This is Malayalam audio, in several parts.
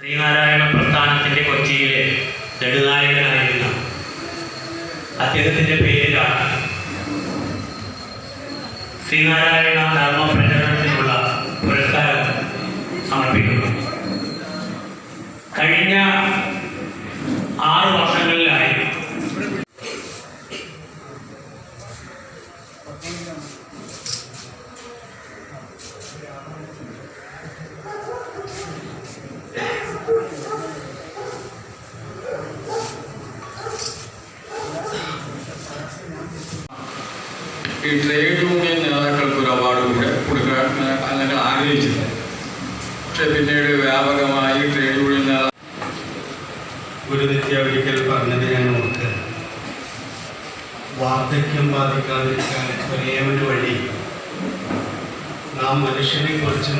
ശ്രീനാരായണ പ്രസ്ഥാനത്തിന്റെ കൊച്ചിയിലെ നെടുനായകനായിരുന്ന അദ്ദേഹത്തിന്റെ പേരിലാണ് ശ്രീനാരായണ ധർമ്മ പ്രചരണത്തിനുള്ള പുരസ്കാരം സമർപ്പിക്കുന്നത്. കഴിഞ്ഞ ആറ് വർഷങ്ങളിലായി ഈ ട്രേഡ് യൂണിയൻ നേതാക്കൾക്ക് ഒരു അവാർഡ് കൂടെ കൊടുക്കാൻ അല്ലെങ്കിൽ ആഗ്രഹിച്ചില്ല പക്ഷെ പിന്നീട് വ്യാപകമായി ട്രേഡ് യൂണിയൻ നേതാക്കൾ ഒരു ഒരിക്കൽ പറഞ്ഞത് ഞാൻ ഓർക്കുക വാർദ്ധക്യം ബാധിക്കാതിരിക്കാൻ ഒരു വഴി. നാം മനുഷ്യനെ കുറിച്ച്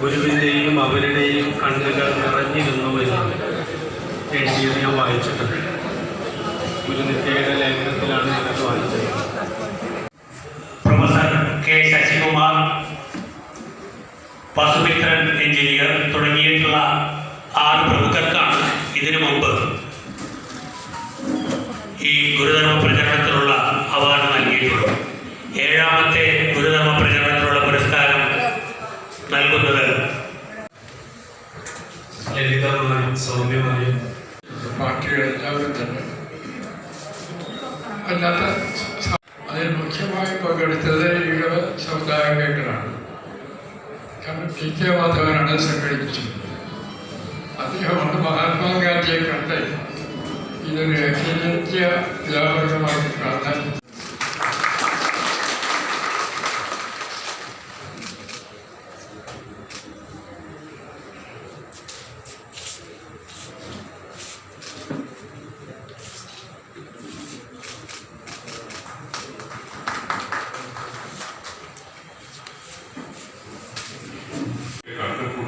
ഗുരുവിന്റെയും അവരുടെയും കണ്ണുകൾ നിറഞ്ഞിരുന്നു എന്നാണ് എഴുതിയത് ഞാൻ വായിച്ചിട്ടുണ്ട്. ഗുരുനിത്യയുടെ ലേഖനത്തിലാണ് ഞാനത് വായിച്ചത്. വസുമിത്രൻ എഞ്ചിനീയർ തുടങ്ങിയിട്ടുള്ള ആറ് പ്രമുഖർക്കാണ് ഇതിനു മുമ്പ് ഈ ഗുരുധർമ്മ പ്രചരണത്തിനുള്ള അവാർഡ് നൽകിയിട്ടുള്ളത്. ഏഴാമത്തെ ഗുരുധർമ്മ പ്രചരണത്തിനുള്ള പുരസ്കാരം നൽകുന്നത് ലളിതമായും സൗമ്യമായും പാർട്ടികൾ എല്ലാവരും തന്നെ. അല്ലാത്ത മുഖ്യമായി പങ്കെടുത്തത് ഈഴവ സമുദായങ്ങളാണ് കാരണം പി കെ മാധവനാണ് സംഘടിപ്പിച്ചത്. അദ്ദേഹമാണ് മഹാത്മാഗാന്ധിയെ കണ്ട് ഇതൊരു അഖിലേന്ത്യ വ്യാപകമായി പ്രാധാന്യം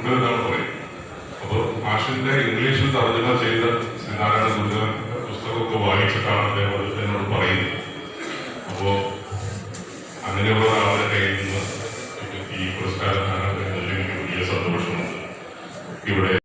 എന്നാണ് പറയുന്നത് അപ്പോൾ ആഷിന്റെ ഇംഗ്ലീഷിൽ തർജമ ചെയ്ത ശ്രീനാരായണ ഗുരുദേവന്റെ പുസ്തകമൊക്കെ വായിച്ചിട്ടാണ് അദ്ദേഹം